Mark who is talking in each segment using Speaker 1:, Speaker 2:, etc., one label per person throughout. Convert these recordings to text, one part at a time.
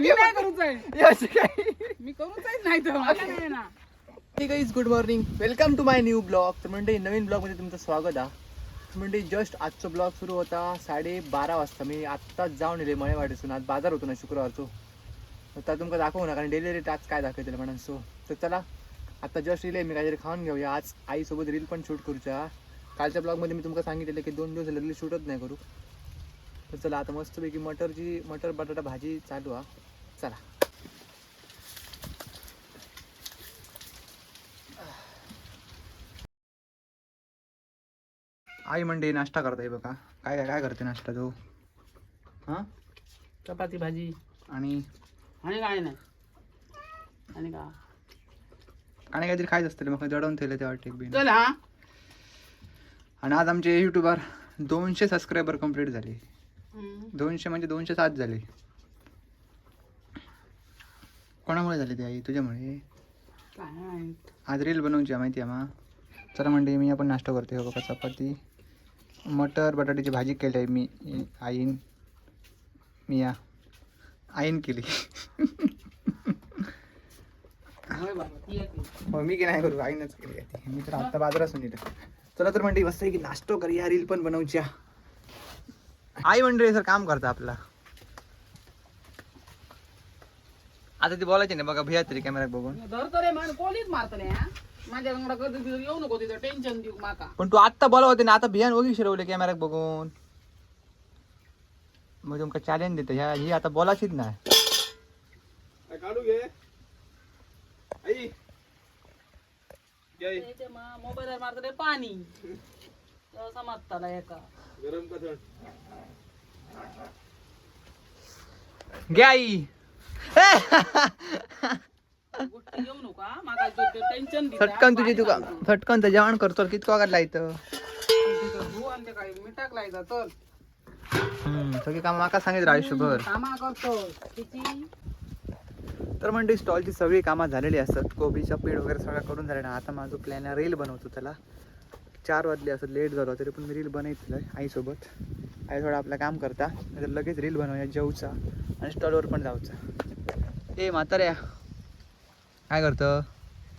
Speaker 1: मी काय करूच आहे
Speaker 2: यश काय
Speaker 1: मी करूच आहे नाही तर मला नाही ना
Speaker 2: hey guys good morning welcome to my new blog तर म्हणजे नवीन ब्लॉगमध्ये तुमचं स्वागत आहे. म्हणजे जस्ट आजचा ब्लॉग सुरू होता साडे बारा वाजता. मी आत्ताच जाऊन येले मळेवाडीसून आज बाजार होतो ना शुक्रवारचो. तर तुमका दाखवू ना कारण डेली रेट आज काय दाखवतील म्हणून. सो तर चला आता जस्ट येईल मी काहीतरी खाऊन घेऊया. आज आईसोबत रील पण शूट करूच्या. कालच्या ब्लॉगमध्ये मी तुमका सांगितलेलं की दोन दिवस रील शूटच नाही करू. तर चला आता मस्तपैकी मटरची मटर बटाटा भाजी चालू हा चला. आई म्हणते नाश्ता करताय बघा. काय काय काय करते नाश्ता तो? हां?
Speaker 1: चपाती भाजी.
Speaker 2: आणि?
Speaker 1: आणि काय नाही. आणि का?
Speaker 2: आणि काहीतरी खायचं असतं मग जडवून ठेवलं ते वाटते बी
Speaker 1: चल हा.
Speaker 2: आणि आज आमचे युट्यूबर दोनशे सबस्क्रायबर कंप्लीट झाले. दोनशे म्हणजे दोनशे सात झाले. कोणामुळे झाले ते आई? तुझ्यामुळे. आज रील बनवूची माहिती आहे मा. चला म्हणते मी आपण नाश्ता करते हो बघा चपाती. मटर बटाट्याची भाजी केली आहे मी आईन. मी या. आईन केली. हो मी की नाही करू? आईनच केली. मी तर आता बाजारासून येतो चला तर म्हणते मस्त आहे की नाश्तो करूया रील पण बनवच्या आई म्हणते सर काम करता आपला. आता ती बोलायची नाही बघा भिया तरी कॅमेरा बघून.
Speaker 1: धरतो रे मान कोणीच मारत नाही हा? माझ्या अंगडा कधी तिथं येऊ नको तिथं टेन्शन देऊ माका.
Speaker 2: पण तू आत्ता बोला होते ना आता भियान ओगी शिरवले कॅमेरा बघून. मग तुमका चॅलेंज देते ह्या ही आता बोलायचीच नाही
Speaker 3: काढू घे? आई.
Speaker 1: मोबाईल मारत रे पाणी. तेव्हा समजताला एका
Speaker 3: गरम का थंड
Speaker 2: घे आई
Speaker 1: गोष्टी येऊ नको हा माका टेन्शन
Speaker 2: फटकन तुझी तुका फटकन तर जेवण करतो कितको काढला इथं
Speaker 1: भू आणि ते काय मिठाक लायचा तर
Speaker 2: हम्म, सगळी काम माका सांगितलं आयुष्यभर
Speaker 1: कामा करतो तिची
Speaker 2: तर म्हणजे स्टॉलची सगळी कामं झालेली असतात कोबीचा पीठ वगैरे सगळं करून झाले ना आता माझं प्लॅन आहे रील बनवतो त्याला चार वाजले असत लेट झालो तरी पण मी रील बनवतो आईसोबत. आई थोडं आपलं काम करता नाहीतर लगेच रील बनवूया जेवचा आणि स्टॉलवर पण जाऊचा. ए म्हाताऱ्या. काय करतं?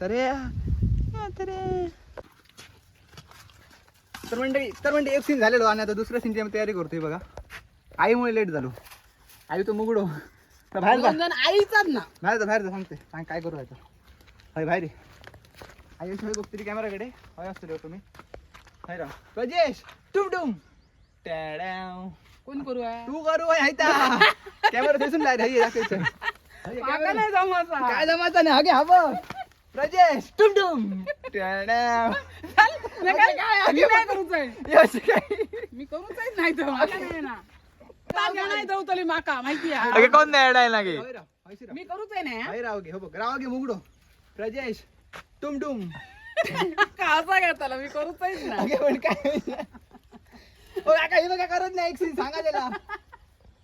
Speaker 2: तरे म्हातारे. तर म्हणजे तर म्हणजे एक सीन झालेलो आणि आता दुसऱ्या सीनची आम्ही तयारी करतोय बघा. आईमुळे लेट झालो. आई तो मुगडो तर बाहेर
Speaker 1: आईचाच ना.
Speaker 2: बाहेर जा बाहेर जा सांगते. सांग काय करू आता? हय बाहेर ये. आई सगळी बघते ती कॅमेराकडे. हय असतो रे तुम्ही. हय रा प्रजेश टुम टुम. टॅड्याव.
Speaker 1: कोण करू आहे?
Speaker 2: तू करू हय हायता कॅमेरा दिसून लाय हय दाखवायचं
Speaker 1: माका. नाही जमायचा
Speaker 2: काय जमायचं नाही हगे हा बघ. प्रजेश टुम टुम. टॅड्याव.
Speaker 1: मी काय काय मी काय करूच आहे?
Speaker 2: यश काय?
Speaker 1: मी करूच आहे नाही तर नाही जाऊ तरी माका माहिती आहे.
Speaker 2: अगे कोण नाही रा.
Speaker 1: मी करूच आहे ना?
Speaker 2: हय राव घे हो बघ. राव घे मुगडो. प्रजेश टुम टुम
Speaker 1: का असा घेताला मी करूच आहे ना
Speaker 2: अगे पण काय ओ काका हे बघा करत नाही एक सीन सांगा त्याला.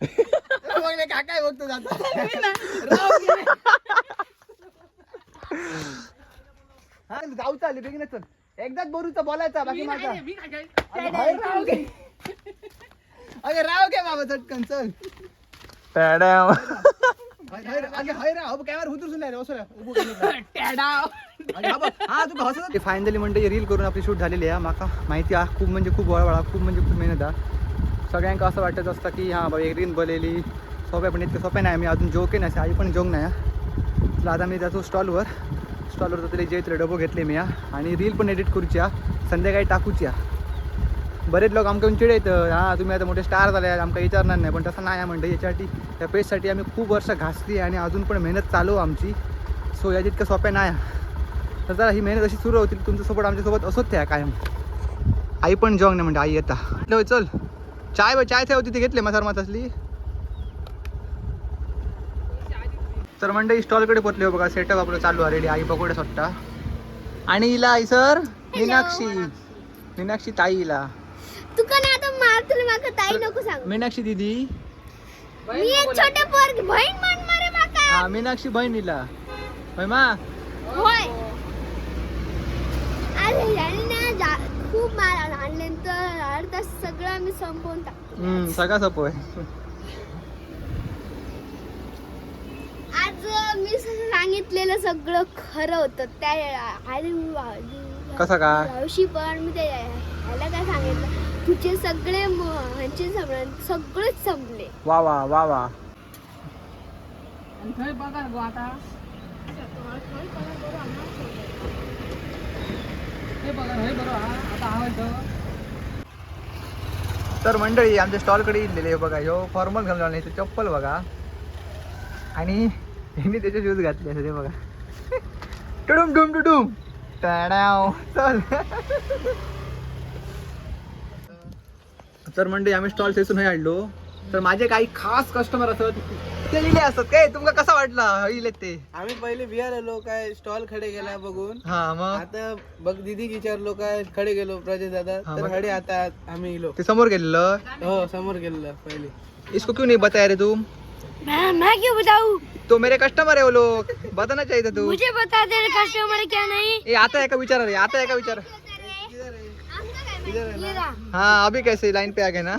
Speaker 2: बघ ना काका बघतो जाता.
Speaker 1: मी राव.
Speaker 2: हा जाऊ चालले बेगीन चल. एकदाच बोरूचा बोलायचा बाकी
Speaker 1: मी
Speaker 2: माझा.
Speaker 1: नाही, मी काय काय.
Speaker 2: अगे बाहेर राव घे अगे राव घे बाबा चटकन चल.
Speaker 1: टॅडाव.
Speaker 2: फायनली म्हणते रील करून आपली शूट झालेली आहे माका माहिती आहे खूप म्हणजे खूप वळवळा खूप म्हणजे खूप मेहनत आहे सगळ्यांका असं वाटत असतं की हां बाबा एक रील बनलेली सोप्या पण इतकं सोप्या नाही मी अजून जोके नाही आई पण जोग नाही तर आता मी जातो स्टॉलवर स्टॉलवर तर तरी जे तरी डबो घेतले मी आणि रील पण एडिट करूची हा. संध्याकाळी टाकूची हा. बरेच लोक आमकां चिड येतं हां तुम्ही आता मोठे स्टार झाले आमकां विचारणार नाही पण तसं नाही आहे म्हणतं याच्यासाठी या पेजसाठी आम्ही खूप वर्ष घासली आणि अजून पण मेहनत चालू आमची सो या जितकं सोप्या नाही आहे. तर जरा ही मेहनत अशी सुरू होती तुमच्यासोबत आमच्यासोबत असोच त्या कायम. आई पण जॉग नाही म्हणजे आई येता म्हटलं, चल. चाय ब चाय होती ती घेतली मसार मात असली तर मंडळी स्टॉलकडे पोचले हो बघा सेटअप आपलं चालू आहे रेडी आई पकोडे सोट्टा आणि हिला आई सर मीनाक्षी. मीनाक्षी ताई हिला.
Speaker 4: तुका ना आता मार तुला माका ताई नको सांग.
Speaker 2: मीनाक्षी दिदी.
Speaker 4: मी एक छोटे पोरग बहीण मारे माका.
Speaker 2: हा मीनाक्षी बहिणीला. होय मा?
Speaker 4: होय. अरे यांनी ना जा- खूप मार आणले तर अर्धा सगळं आम्ही संपवून टाकतो.
Speaker 2: हम्म, सगळा सोपं आहे
Speaker 4: आज मी सांगितलेलं सगळं खरं होतं. त्या मी-
Speaker 2: कसं काय
Speaker 4: मावशी पण मी ते ह्याला काय सांगितलं? तुझे सगळे ह्यांचे सगळं सगळेच संपले.
Speaker 2: वा वा वा वा.
Speaker 1: बघा गो आता.
Speaker 2: तर मंडळी आमच्या स्टॉलकडे येलेले बघा ह्यो फॉर्मल घालून आले तो चप्पल बघा. आणि त्यांनी त्याचे शूज घातले असते बघा. टुडुम टुम टुडुम. टाडाव चल. तर मंडळी आम्ही स्टॉल सेसून हे आणलो तर माझे काही खास कस्टमर असत ते इले असत काय? तुमका कसा वाटला? इले ते.
Speaker 5: आम्ही पहिले बिहार आलो काय स्टॉल खडे गेला बघून.
Speaker 2: हा मग?
Speaker 5: आता बघ दिदी विचारलो काय खडे गेलो प्रजय दादा?
Speaker 2: हा,
Speaker 5: तर
Speaker 2: मग?
Speaker 5: खडे आता आम्ही इलो
Speaker 2: ते समोर गेलेलं?
Speaker 5: हो समोर गेलेलं पहिले.
Speaker 2: इसको क्यों नहीं बताया रे तुम?
Speaker 4: मैं मैं क्यों बताऊं?
Speaker 2: तो मेरे कस्टमर है वो लोग। बताना चाहिए था तू।
Speaker 4: मुझे बता दे कस्टमर क्या नहीं?
Speaker 2: ए आता है का विचार? रे आता है का विचार? हाँ अभी कैसे? लाइन पे आ गए ना?